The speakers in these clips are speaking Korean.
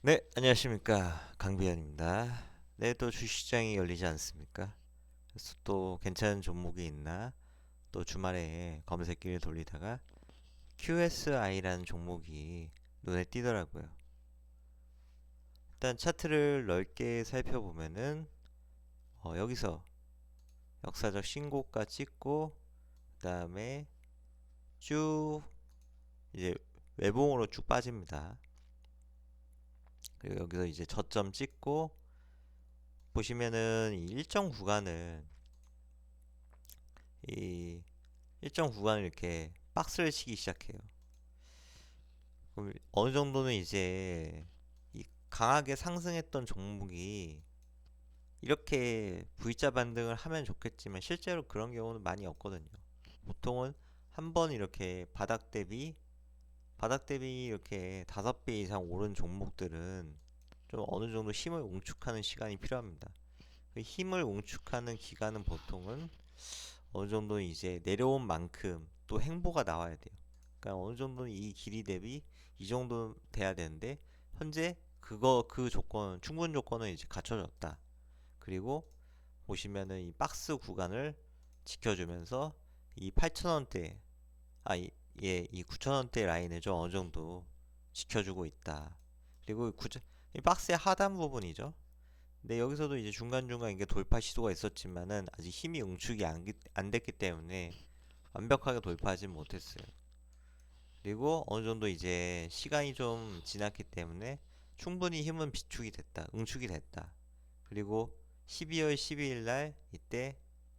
네, 안녕하십니까. 강비현입니다. 네, 또 주식시장이 열리지 않습니까? 그래서 또 괜찮은 종목이 있나? 또 주말에 검색기를 돌리다가 QSI라는 종목이 눈에 띄더라고요. 일단 차트를 넓게 살펴보면은 어, 여기서 역사적 신고가 찍고 그 다음에 쭉 이제 외봉으로 쭉 빠집니다. 그리고 여기서 이제 저점 찍고 보시면은 이 일정 구간을 이 일정 구간을 이렇게 박스를 치기 시작해요. 그럼 어느 정도는 이제 이 강하게 상승했던 종목이 이렇게 V자 반등을 하면 좋겠지만 실제로 그런 경우는 많이 없거든요. 보통은 한 번 이렇게 바닥 대비 바닥 대비 이렇게 다섯 배 이상 오른 종목들은 좀 어느 정도 힘을 응축하는 시간이 필요합니다. 그 힘을 응축하는 기간은 보통은 어느 정도 이제 내려온 만큼 또 행보가 나와야 돼요. 그러니까 어느 정도는 이 길이 대비 이 정도 돼야 되는데 현재 그거 그 조건 충분 조건은 이제 갖춰졌다. 그리고 보시면은 이 박스 구간을 지켜주면서 이 8,000원대 아, 이, 예, 이 9,000원대 라인을 좀 어느 정도 지켜주고 있다. 그리고 이, 9, 이 박스의 하단 부분이죠. 근데 여기서도 이제 중간중간 이게 돌파 시도가 있었지만은 아직 힘이 응축이 안, 기- 안 됐기 때문에 완벽하게 돌파하지 못했어요. 그리고 어느 정도 이제 시간이 좀 지났기 때문에 충분히 힘은 비축이 됐다. 응축이 됐다. 그리고 12월 12일 날 이때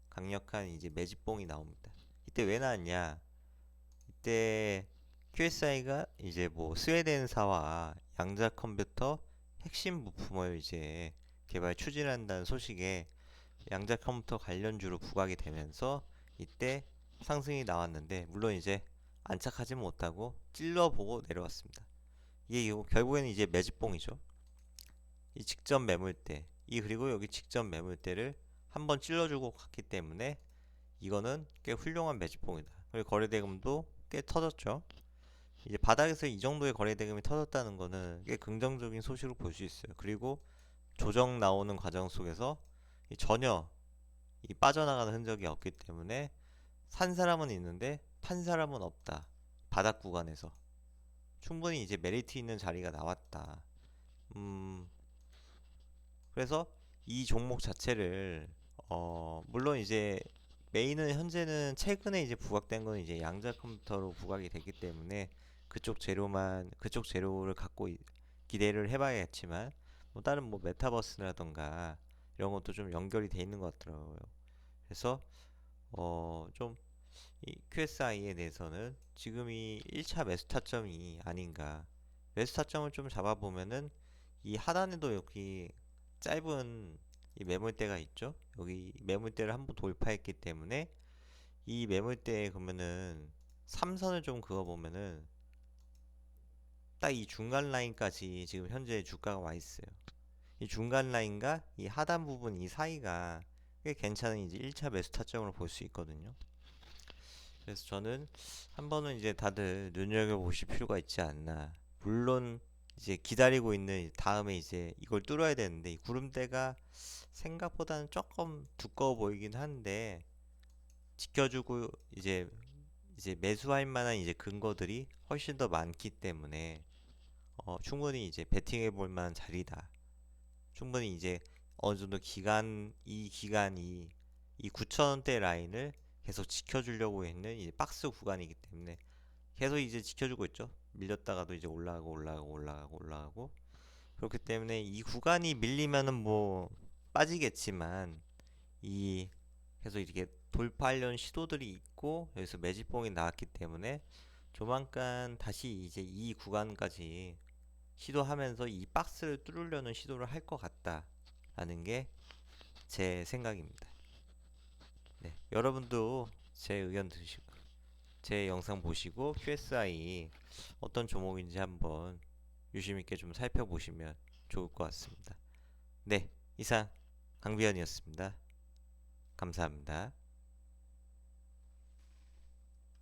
강력한 이제 매집봉이 나옵니다. 이때 왜 나왔냐? 이때 QSI가 이제 뭐 스웨덴사와 양자 컴퓨터 핵심 부품을 이제 개발 추진한다는 소식에 양자 컴퓨터 관련주로 부각이 되면서 이때 상승이 나왔는데 물론 이제 안착하지 못하고 찔러보고 내려왔습니다. 이게 결국에는 이제 매집봉이죠. 이 직전 매물대 이 그리고 여기 직전 매물대를 한번 찔러주고 갔기 때문에 이거는 꽤 훌륭한 매집봉이다. 그리고 거래대금도 꽤 터졌죠. 이제 바닥에서 이 정도의 거래 대금이 터졌다는 거는 꽤 긍정적인 소식으로 볼 수 있어요. 그리고 조정 나오는 과정 속에서 이 전혀 이 빠져나가는 흔적이 없기 때문에 산 사람은 있는데 판 사람은 없다. 바닥 구간에서 충분히 이제 메리트 있는 자리가 나왔다. 음, 그래서 이 종목 자체를 어, 물론 이제 메인은 현재는 최근에 이제 부각된 건 이제 양자 컴퓨터로 부각이 됐기 때문에 그쪽 재료만 그쪽 재료를 갖고 이- 기대를 해봐야겠지만 뭐 다른 뭐 메타버스라던가 이런 것도 좀 연결이 돼 있는 것 같더라고요. 그래서 어좀 이 QSI에 대해서는 지금이 1차 매수 타점이 아닌가. 매수 타점을 좀 잡아보면은 이 하단에도 여기 짧은 이 매물대가 있죠. 여기 매물대를 한 번 돌파했기 때문에 이 매물대에 그러면은 3선을 좀 그어보면은 딱 이 중간 라인까지 지금 현재 주가가 와 있어요. 이 중간 라인과 이 하단 부분 이 사이가 꽤 괜찮은 이제 1차 매수 타점으로 볼 수 있거든요. 그래서 저는 한 번은 이제 다들 눈여겨 보실 필요가 있지 않나. 물론 이제 기다리고 있는 다음에 이제 이걸 뚫어야 되는데 이 구름대가 생각보다는 조금 두꺼워 보이긴 한데 지켜주고 이제 이제 매수할 만한 이제 근거들이 훨씬 더 많기 때문에 어, 충분히 이제 베팅해 볼 만한 자리다. 충분히 이제 어느 정도 기간 이 기간이 이 9,000원대 라인을 계속 지켜주려고 있는 이제 박스 구간이기 때문에 계속 이제 지켜주고 있죠. 밀렸다가도 이제 올라가고 올라가고 올라가고 올라가고 그렇기 때문에 이 구간이 밀리면은 뭐 빠지겠지만 이 계속 이렇게 돌파하려는 시도들이 있고 여기서 매집봉이 나왔기 때문에 조만간 다시 이제 이 구간까지 시도하면서 이 박스를 뚫으려는 시도를 할 것 같다라는 게 제 생각입니다. 네, 여러분도 제 의견 드시고 제 영상 보시고 QSI 어떤 종목인지 한번 유심 있게 좀 살펴보시면 좋을 것 같습니다. 네, 이상 강비현이었습니다. 감사합니다.